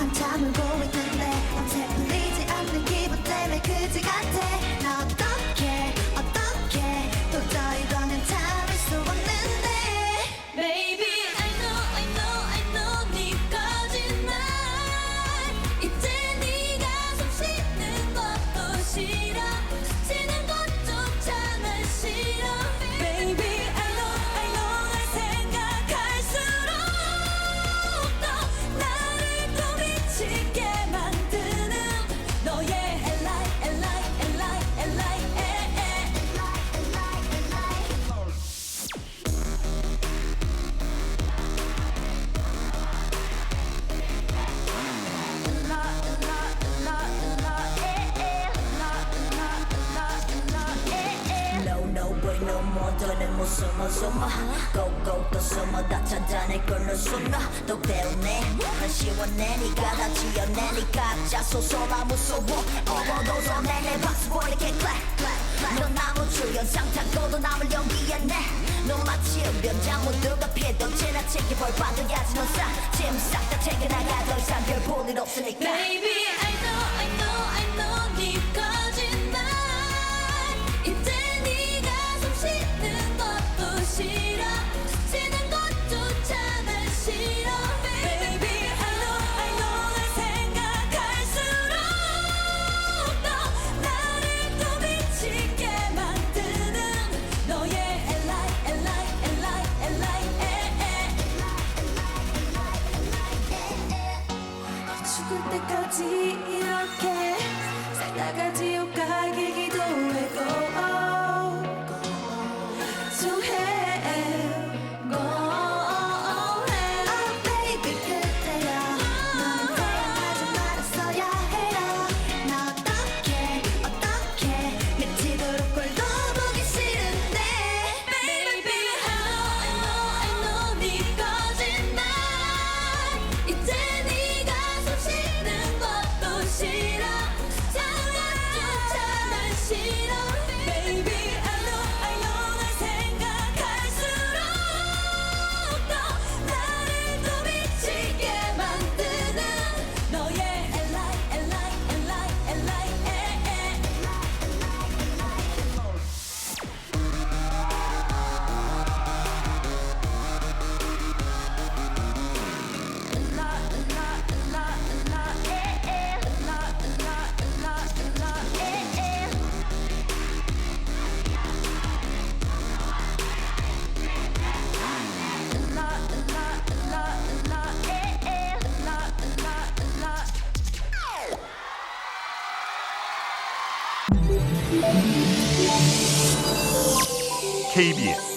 한참을 보고 있는데 언제 풀리지 않는 기분 때문에 그지 같아. 숨어 숨어. 꼭꼭 또 숨어. 다 찾아낼 걸로 숨어. 또 배우네. 난 시원해. 니가 다 지어내니까 자소서라 무서워. 어머도서 내내 박수 보이게 clap 넌 나무 주연 상 타고도 남을 연기해 내너 마치 변장 모두가 피해도 지나치게 벌 받아야지 넌싹짐싹다 챙겨나가 더 이상 별 볼일 없으니까. Baby, I know, 때 KBS